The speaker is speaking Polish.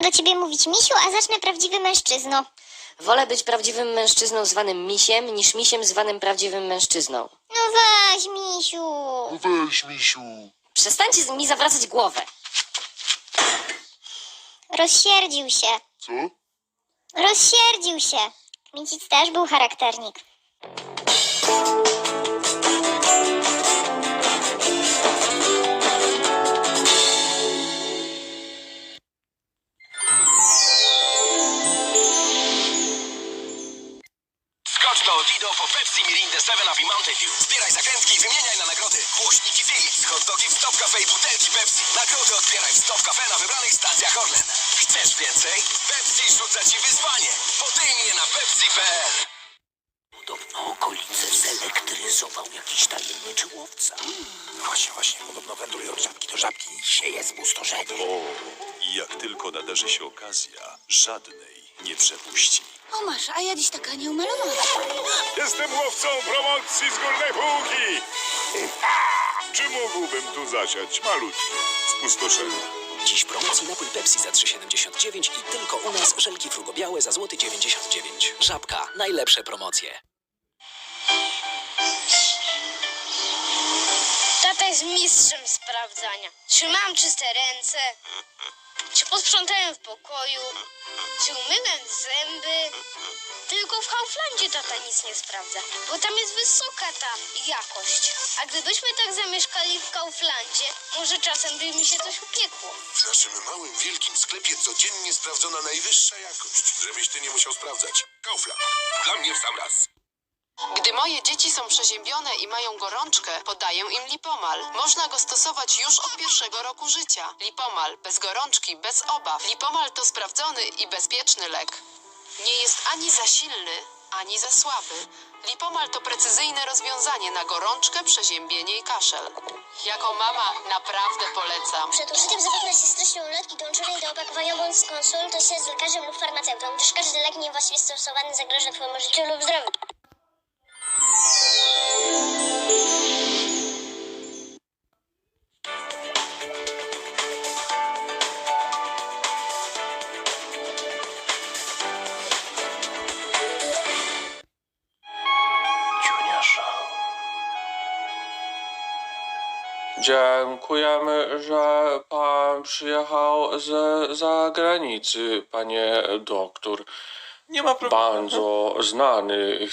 do ciebie mówić misiu, a zacznę prawdziwy mężczyzno. Wolę być prawdziwym mężczyzną zwanym misiem, niż misiem zwanym prawdziwym mężczyzną. No weź, misiu. No weź, misiu. Przestańcie z- mi zawracać głowę. Rozsierdził się. Co? Rozsierdził się. Kmicic też był charakternik. Skocz do Dido po Pepsi, Mirindę, 7up i Mountain Dew. Zbieraj zachętki i wymieniaj na nagrody. Głośniki Philips, hot dogi w Stop Cafe i butelki Pepsi. Nagrody odbieraj w Stop Cafe na wybranych stacjach Orlen. Chcesz więcej? Pepsi rzuca ci wyzwanie. Podejmij je na pepsi.pl Podobno okolice zelektryzował jakiś tajemniczy łowca. Właśnie, właśnie. Podobno wędruje od żabki do żabki i sieje spustoszenie. O, i jak tylko nadarzy się okazja, żadnej nie przepuści. O masz, a ja dziś taka nieumalowana. Jestem łowcą promocji z górnej półki. Czy mógłbym tu zasiać malutkie spustoszenie? Dziś promocji napój Pepsi za 3,79 i tylko u nas żelki frugobiałe za złoty 99. Żabka. Najlepsze promocje. Tata jest mistrzem sprawdzania. Czy mam czyste ręce? Czy posprzątałem w pokoju? Czy umyłem zęby? Tylko w Kauflandzie tata nic nie sprawdza, bo tam jest wysoka ta jakość. A gdybyśmy tak zamieszkali w Kauflandzie, może czasem by mi się coś upiekło. W naszym małym, wielkim sklepie codziennie sprawdzona najwyższa jakość. Żebyś ty nie musiał sprawdzać. Kaufland. Dla mnie w sam raz. Gdy moje dzieci są przeziębione i mają gorączkę, podaję im Lipomal. Można go stosować już od pierwszego roku życia. Lipomal, bez gorączki, bez obaw. Lipomal to sprawdzony i bezpieczny lek. Nie jest ani za silny, ani za słaby. Lipomal to precyzyjne rozwiązanie na gorączkę, przeziębienie i kaszel. Jako mama naprawdę polecam. Przed użyciem zapewne się stośną ulotki dołączonej do opakowania bądź skonsultuj się z lekarzem lub farmaceutą, gdyż każdy lek niewłaściwie stosowany zagraża twojemu życiu lub zdrowiu. Dziękujemy, że pan przyjechał ze zagranicy, panie doktor. Nie ma problemu. Bardzo znany